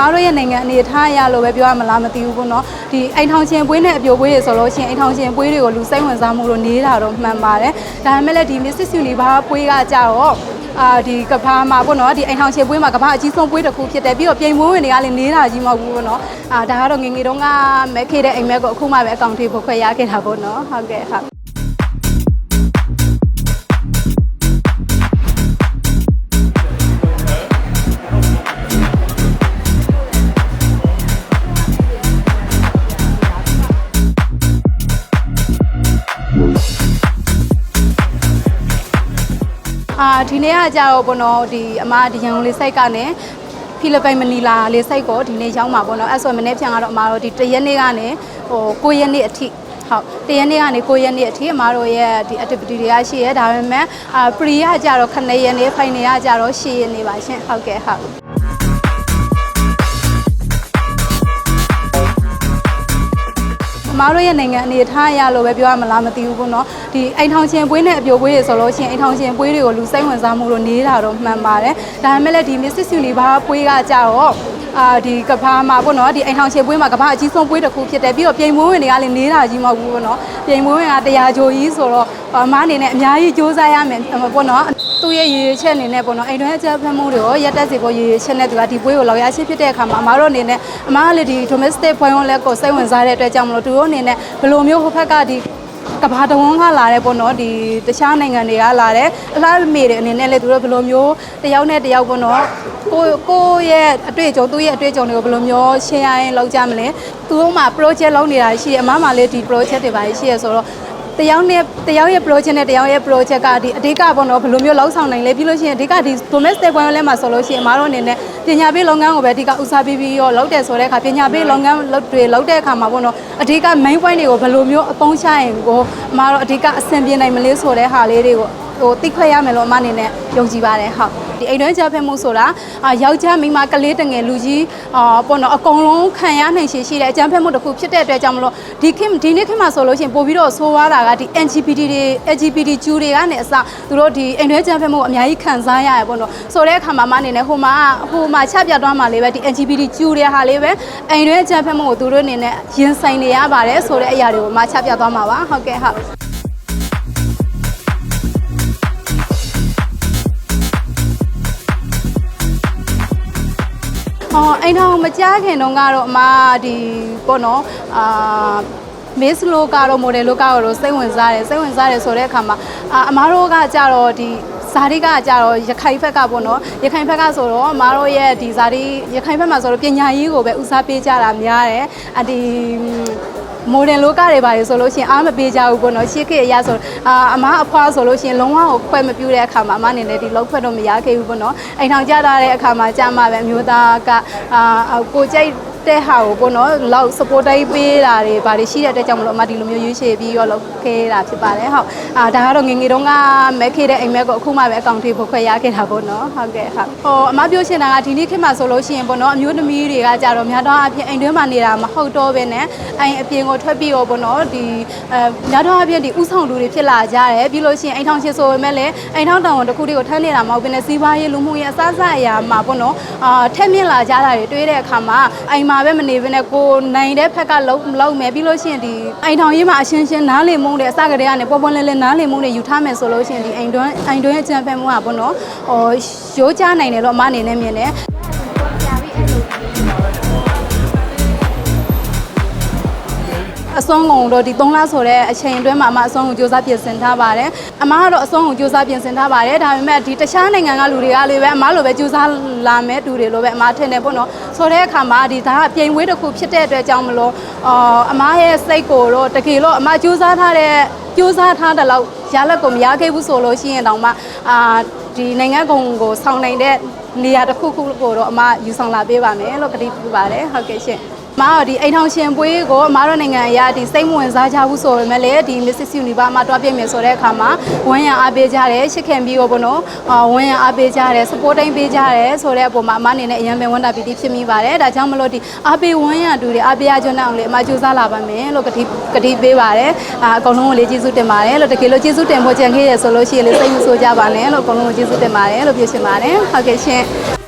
မားတို့ရဲ့နိုင်ငံအနေအထားအရလို့ပဲပြောရမလားမသိဘူးပေါ့နော်ဒီအိမ်ထောင်ချင်းပွေးနဲ့အပြိုပွေးတွေဆိုလို့ရှိရင်အိမ်ထောင်ချင်းပွေးတွေကိုလူစိတ်ဝင်စားမှုလို့နေတာတော့မှန်ပါတယ်ဒါပေမဲ့လည်းဒီ Mrs. Universe ပွေးကကြတော့အာဒီကဘာမှာပေါ့နော်ဒီအိမ်ထောင်ရှင်ပွေးမှာကဘာအကြီးဆုံးပွေးတစ်ခုဖြစ်တယ်ပြီးတော့ပြိမ်မွေးဝင်တွေကလည်းနေတာကြီးမဟုတ်ဘူးပေါ့နော်အာဒါကတော့ငယ်ငယ်တုန်းကမဲခေတဲ့အိမ်မက်ကိုအခုမှပဲအကောင့်ထေဖို့ခွဲရခဲ့တာပေါ့နော်ဟုတ်ကဲ့ဟုတ် အာဒီနေ့ကကြာတော့ဘောနော်ဒီအမဒီရန်ကုန်လေးစိုက်ကနေဖိလစ်ပိုင်မနီလာလေးစိုက်ကိုဒီနေ့ရောက်မှာပေါ့နော်အဲ့ဆိုမနေ့ပြန်ကတော့အမတို့ဒီတရက်နေ့ကနေဟို9ရက်နေ့အထိဟုတ်တရက်နေ့ကနေ9ရက်နေ့အထိအမတို့ရဲ့ဒီ activity တွေကရှိရဲဒါပေမဲ့အာ pre ကကြာတော့9ရက်နေ့ final ကကြာတော့10ရက်နေ့ပါရှင်ဟုတ်ကဲ့ဟုတ် မားတို့ရဲ့နိုင်ငံအနေအထားအရလို့ပဲပြောရမလားမသိဘူးပေါ့နော်ဒီအိမ်ထောင်ချင်းပွေးနဲ့အပြိုပွေးတွေဆိုလို့ရှိရင်အိမ်ထောင်ချင်းပွေးတွေကိုလူစိတ်ဝင်စားမှုလို့နေတာတော့မှန်ပါတယ်ဒါပေမဲ့လည်းဒီ Mrs. Universe ပွေးကကြတော့အာဒီကဘာမှာပေါ့နော်ဒီအိမ်ထောင်ချင်းပွေးမှာကဘာအကြီးဆုံးပွေးတစ်ခုဖြစ်တယ်ပြီးတော့ပြိမ်မွေးဝင်တွေကလည်းနေတာကြီးမဟုတ်ဘူးပေါ့နော်ပြိမ်မွေးဝင်ကတရားချိုကြီးဆိုတော့အမားအနေနဲ့အများကြီးစူးစမ်းရမယ်ပေါ့နော် သူ့ရဲ့ရည်ရွယ်ချက်အနေနဲ့ပေါ့နော်အိမ်တွင်းအကြမ်းဖက်မှုတွေကိုရက်တက်စေဖို့ရည်ရွယ်ချက်နဲ့သူကဒီပွဲကိုလောက်ရရှိဖြစ်တဲ့အခါမှာအမားတို့အနေနဲ့အမားကလေဒီ domestic ပွဲဝင်လက်ကိုစိတ်ဝင်စားတဲ့အတွက်ကြောင့်မလို့သူတို့အနေနဲ့ဘယ်လိုမျိုးဟိုဘက်ကဒီကဘာတဝန်းကလာတဲ့ပေါ့နော်ဒီတခြားနိုင်ငံတွေကလာတဲ့အလားမေတွေအနေနဲ့လေသူတို့ဘယ်လိုမျိုးတယောက်နဲ့တယောက်ပေါ့နော်ကိုကိုရဲ့အတွေ့အကြုံသူ့ရဲ့အတွေ့အကြုံတွေကိုဘယ်လိုမျိုး share ရင်လောက်ကြမလဲသူတို့မှာ project လုပ်နေတာရှိတယ်အမမှာလေဒီ project တွေပါရှိရဆိုတော့ တယောက်နဲ့တယောက်ရဲ့ project နဲ့တယောက်ရဲ့ project ကဒီအဓိကပေါ့နော်ဘယ်လိုမျိုးလောက်ဆောင်နိုင်လဲပြီးလို့ရှိရင်အဓိကဒီ domestic ပွဲလဲမှာဆိုလို့ရှိရင်အမတို့အနေနဲ့ပညာပေးလုပ်ငန်းကိုပဲအဓိကဦးစားပေးပြီးတော့လုပ်တယ်ဆိုတဲ့အခါပညာပေးလုပ်ငန်းလုပ်တွေလုပ်တဲ့အခါမှာပေါ့နော်အဓိက main point တွေကိုဘယ်လိုမျိုးအသုံးချရင်ကိုအမတို့အဓိကအဆင်ပြေနိုင်မလဲဆိုတဲ့ဟာလေးတွေကိုဟိုသိခွဲရမယ်လို့အမအနေနဲ့ယုံကြည်ပါတယ်ဟုတ် ဒီအိမ်တွင်းကြဖက်မှုဆိုတာအာယောက်ျားမိန်းမကလေးတငယ်လူကြီးအာပေါ့နော်အကုန်လုံးခံရနိုင်ရှိရှိတဲ့အကြမ်းဖက်မှုတစ်ခုဖြစ်တဲ့အတွက်ကြောင့်မလို့ဒီခေတ်ဒီနေ့ခေတ်မှာဆိုလို့ရှိရင်ပို့ပြီးတော့ဆိုးွားတာကဒီ LGBT တွေ LGBT ကျူတွေကနေအစသူတို့ဒီအိမ်တွင်းကြမ်းဖက်မှုအများကြီးခံစားရရပေါ့နော်ဆိုတဲ့အခါမှာမအနေနဲ့ဟိုမှာဟိုမှာချပြသွားမှာလေးပဲဒီ LGBT ကျူတွေဟာလေးပဲအိမ်တွင်းကြမ်းဖက်မှုကိုသူတို့အနေနဲ့ရင်ဆိုင်နေရပါတယ်ဆိုတဲ့အရာတွေကိုမှချပြသွားမှာပါဟုတ်ကဲ့ဟုတ် အော်အိမ်ထောင်မကြားခင်တုန်းကတော့အမဒီပေါ့နော်အာမစ်လိုကတော့ model လိုကတော့စိတ်ဝင်စားတယ်စိတ်ဝင်စားတယ်ဆိုတဲ့အခါမှာအာအမတို့ကကြတော့ဒီ ဇာတိကကြတော့ရခိုင်ဘက်ကပေါ့နော်ရခိုင်ဘက်ကဆိုတော့အမတို့ရဲ့ဒီဇာတိရခိုင်ဘက်မှာဆိုတော့ပညာရေးကိုပဲဦးစားပေးကြတာများတယ်အဒီမိုဒယ်လောကတွေပါတယ်ဆိုလို့ရှိရင်အားမပေးကြဘူးပေါ့နော်ရှေ့ခေတ်အရဆိုအာအမအဖွားဆိုလို့ရှိရင်လုံးဝကိုခွဲမပြူတဲ့အခါမှာအမအနေနဲ့ဒီလောက်ခွဲတော့မရခဲ့ဘူးပေါ့နော်အိမ်ထောင်ကြတာတဲ့အခါမှာကြာမှပဲအမျိုးသားကအာကိုကြိုက် တဲ့ဟာကိုပေါ့နော်လောက် support တိုင်းပေးတာတွေဗာတွေရှိတဲ့အတွက်ကြောင့်မလို့အမဒီလိုမျိုးရွေးချယ်ပြီးရောလုပ်ခဲ့တာဖြစ်ပါတယ်ဟုတ်အာဒါကတော့ငယ်ငယ်တုန်းကမဲခေတဲ့အိမ်မက်ကိုအခုမှပဲအကောင့်ထေဖို့ခွဲရခဲ့တာပေါ့နော်ဟုတ်ကဲ့ဟုတ်ဟိုအမပြောချင်တာကဒီနေ့ခေတ်မှာဆိုလို့ရှိရင်ပေါ့နော်အမျိုးသမီးတွေကကြတော့များတော့အပြင်အိမ်တွင်းမှာနေတာမဟုတ်တော့ဘဲနဲ့အိမ်အပြင်ကိုထွက်ပြီးတော့ပေါ့နော်ဒီအဲများတော့အပြင်ဒီဥဆောင်လူတွေဖြစ်လာကြတယ်ပြီးလို့ရှိရင်အိမ်ထောင်ချင်းဆိုပေမဲ့လည်းအိမ်ထောင်တောင်တစ်ခုတည်းကိုထမ်းနေတာမဟုတ်ဘဲနဲ့စီးပွားရေးလူမှုရေးအစအစအရာမှာပေါ့နော်အာထက်မြင့်လာကြတာတွေတွေ့တဲ့အခါမှာအိမ်မှာပဲမနေဘဲနဲ့ကိုနိုင်တဲ့ဖက်ကလုံးလုံးမယ်ပြီးလို့ရှိရင်ဒီအိမ်ထောင်ရေးမှာအရှင်းရှင်းနားလည်မှုတွေအစကတည်းကနေပေါ်ပေါ်လင်းလင်းနားလည်မှုတွေယူထားမယ်ဆိုလို့ရှိရင်ဒီအိမ်တွင်းအိမ်တွင်းအကြံဖက်မှုကပေါ့နော်ဟိုရိုးချနိုင်တယ်လို့အမအနေနဲ့မြင်တယ် အစွမ်းကုန်တော့ဒီ3လဆိုတဲ့အချိန်အတွင်းမှာအမအစွမ်းကုန်စူးစမ်းပြင်ဆင်ထားပါတယ်အမကတော့အစွမ်းကုန်စူးစမ်းပြင်ဆင်ထားပါတယ်ဒါပေမဲ့ဒီတခြားနိုင်ငံကလူတွေကလည်းပဲအမလိုပဲစူးစမ်းလာမဲ့သူတွေလိုပဲအမထင်တယ်ပေါ့နော်ဆိုတဲ့အခါမှာဒီဒါကပြိမ်ဝေးတစ်ခုဖြစ်တဲ့အတွက်ကြောင့်မလို့အာအမရဲ့စိတ်ကိုတော့တကယ်လို့အမစူးစမ်းထားတဲ့စူးစမ်းထားတဲ့လောက်ရလက်ကိုမရခဲ့ဘူးဆိုလို့ရှိရင်တောင်မှအာဒီနိုင်ငံကုန်ကိုဆောင်နိုင်တဲ့နေရာတစ်ခုခုကိုတော့အမယူဆောင်လာပေးပါမယ်လို့ကတိပြုပါတယ်ဟုတ်ကဲ့ရှင် မတော့ဒီအိမ်ထောင်ရှင်ပွေးကိုအမတို့နိုင်ငံအရာဒီစိတ်မဝင်စားကြဘူးဆိုပေမဲ့လည်းဒီ Mrs. Universe မှာတွားပြည့်မယ်ဆိုတဲ့အခါမှာဝန်းရံအားပေးကြတယ်ရှစ်ခင်ပြီးတော့ဘုံနော်အာဝန်းရံအားပေးကြတယ် support တိုင်းပေးကြတယ်ဆိုတဲ့အပေါ်မှာအမအနေနဲ့အရင်ပဲဝန်တာပီတိဖြစ်မိပါတယ်ဒါကြောင့်မလို့ဒီအားပေးဝန်းရံတူတွေအားပေးရကြတဲ့အောင်လေအမကြိုးစားလာပါမယ်လို့ကတိကတိပေးပါတယ်အာအကုန်လုံးကိုလေးကျေးဇူးတင်ပါတယ်လို့တကယ်လို့ကျေးဇူးတင်ဖို့ကြံခဲ့ရဆိုလို့ရှိရင်လေစိတ်မဆိုးကြပါနဲ့လို့အကုန်လုံးကိုကျေးဇူးတင်ပါတယ်လို့ပြောချင်ပါတယ်ဟုတ်ကဲ့ရှင်